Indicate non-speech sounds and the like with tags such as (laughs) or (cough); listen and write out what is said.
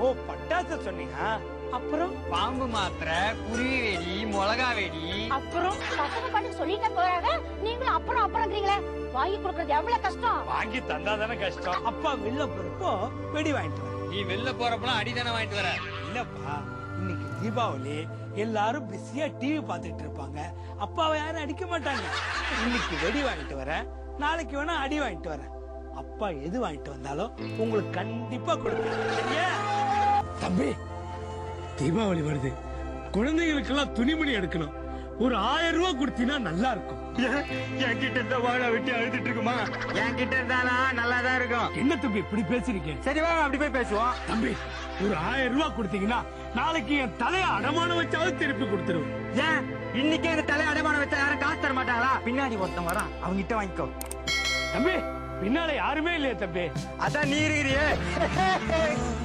ஓ பட்டாசு சொன்னீங்க? அப்புறம்? பாம்பு மாத்திரை குருவி வெடி மிளகா வெடி. அப்புறம்? பசங்க பாட்டுக்கு சொல்லிட்டே போறாங்க. நீங்களும் அப்புறம் அப்புறம்ன்றீங்களே வாங்கி கொடுக்கறது எவ்வளவு கஷ்டம்? வாங்கி தந்தா தானே கஷ்டம். அப்பா வெளில போறப்போ வெடி வாங்கிட்டு வரேன் நீ வெளில போறப்பலாம் அடிதானே வாங்கிட்டு வர? இல்லப்பா இன்னைக்கு தீபாவளி. எல்லாரும் பிஸியா டிவி பார்த்துட்டு இருப்பாங்க. அப்பாவை யாரும் அடிக்க மாட்டாங்க. இன்னைக்கு வெடி வாங்கிட்டு வரேன் நாளைக்கு வேணா அடி வாங்கிட்டு வரேன் அப்பா எது வாங்கிட்டு வந்தாலும் உங்களுக்கு கண்டிப்பா கொடுப்பேன். சரியா? தம்பி தீபாவளி வருது. குழந்தைகளுக்கெல்லாம் துணிமணி எடுக்கணும். ஒரு ஆயிரம் ரூபாய் கொடுத்தீங்கன்னா நல்லா இருக்கும் என்கிட்ட இந்த வாழை வெட்டி அழுதுட்டு இருக்குமா? என்கிட்ட இருந்தானா? நல்லா தான் இருக்கும். என்ன தம்பி இப்படி பேசுறீங்க? சரி வாங்க அப்படி போய் பேசுவோம். தம்பி ஒரு ஆயிரம் ரூபாய் கொடுத்தீங்கன்னா நாளைக்கு என் தலைய அடமானம் வச்சாவது திருப்பி கொடுத்துருவேன். ஏன்? இன்னைக்கே இந்த தலை அடைமானம் வச்சா யாரும் காசு தர மாட்டாங்களா? பின்னாடி ஒருத்தன் வரான். அவங்க கிட்ட வாங்கிக்கோ. தம்பி பின்னால யாருமே இல்லையே தம்பி. அதான் நீ இருக்கிறியே. (laughs)